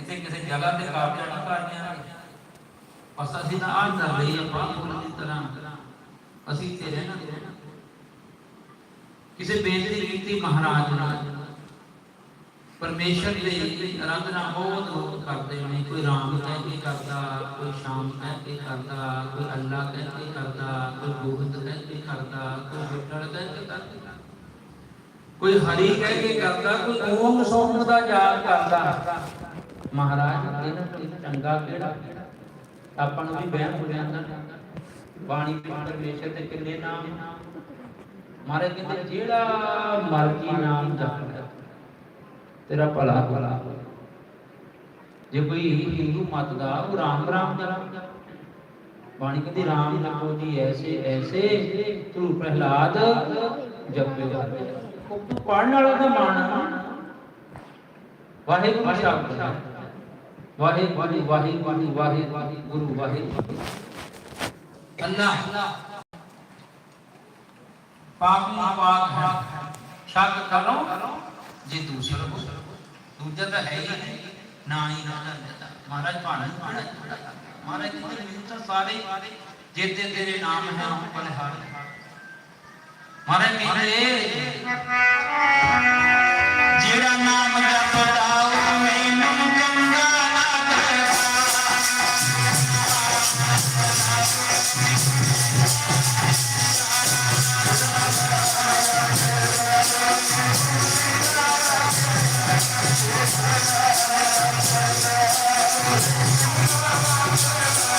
ਇੱਥੇ ਕਿਸੇ ਜਗ੍ਹਾ ਤੇ ਕਾਬਜਾ ਨਹੀਂ ਕਰਨੀਆਂ ਬਸ ਅਸੀਂ ਤਾਂ ਆਹ ਕਰ ਰਹੀ ਆਪਾਂ ਫੁੱਲ ਦੀ ਤਰ੍ਹਾਂ। ਅਸੀਂ ਤੇ ਰਹਿਣਾ। ਕਿਸੇ ਬੇਨਤੀ ਕੀਤੀ ਮਹਾਰਾਜ ਨੇ। ਪਰਮੇਸ਼ਰ ਦੀ ਆਰਾਧਨਾ ਬਹੁਤ ਲੋਕ ਕਰਦੇ ਨੇ। ਕੋਈ ਰਾਮ ਕਹਿ ਕੇ ਕਰਦਾ ਕੋਈ ਸ਼ਾਮ ਕਹਿ ਕੇ ਕਰਦਾ ਕੋਈ ਅੱਲਾ ਕਹਿ ਕੇ ਕਰਦਾ ਕੋਈ ਗੋਬਿੰਦ ਕਹਿ ਕੇ ਕਰਦਾ ਕੋਈ ਵਿਠਲ ਕਹਿ ਕੇ ਕਰਦਾ। ਕੋਈ ਹਰੀ ਕਹਿ ਕੇ ਕਰਦਾ ਕੋਈ ਓਮ ਸੋਮ ਦਾ ਜਾਪ ਕਰਦਾ। ਮਹਾਰਾਜ ਇਹਨਾਂ ਤੋਂ ਚੰਗਾ ਕਿਹੜਾ? ਆਪਾਂ ਨੂੰ ਵੀ ਵਹਿਮ ਹੋ ਜਾਂਦਾ। ਬਾਣੀ ਵਿੱਚ ਪਰਮੇਸ਼ਰ ਦੇ ਕਿੰਨੇ ਨਾਮ ਮਹਾਰਾਜ ਕਹਿੰਦੇ, ਜਿਹੜਾ ਮਰਜ਼ੀ ਨਾਮ ਜਪਦਾ, ਤੇਰਾ ਭਲਾ ਭਲਾ ਜੇ ਕੋਈ ਹਿੰਦੂ ਮਤ ਦਾ ਉਹ ਰਾਮ ਰਾਮ ਜਪਦਾ ਬਾਣੀ ਕਹਿੰਦੀ, ਰਾਮ ਜਪੋ ਜੀ, ਐਸੇ ਐਸੇ ਤੂੰ ਪ੍ਰਹਿਲਾਦ ਜਪਿਓ। ਉਹ ਪੜਨ ਵਾਲਾ ਦਾ ਮਨ ਵਾਹਿਗੁਰੂ ਸ਼ਬਦ ਵਾਹਿਗੁਰੂ ਵਾਹਿਗੁਰੂ ਵਾਹਿਗੁਰੂ ਵਾਹਿਗੁਰੂ ਅੱਲਾਹ ਪਾਪੀ ਪਾਕ ਹੈ। ਸ਼ੱਕ ਕਰੋ, ਜੇ ਦੂਸਰਾ ਹੋ। ਦੂਜਾ ਤਾਂ ਹੈ ਹੀ ਨਹੀਂ। ਨਾ ਹੀ ਨਾ ਜਾਂਦਾ ਮਹਾਰਾਜ ਭਾਣਾ ਭਾਣਾ ਮਹਾਰਾਜ ਕਹਿੰਦੇ ਮੈਨੂੰ ਤਾਂ ਸਾਰੇ ਜਿੱਤੇ ਤੇਰੇ ਨਾਮ ਹੈ ਉਹ ਬਲਿਹਾਰ ਮਹਾਰਾਜ ਕਹਿੰਦੇ I'm sorry.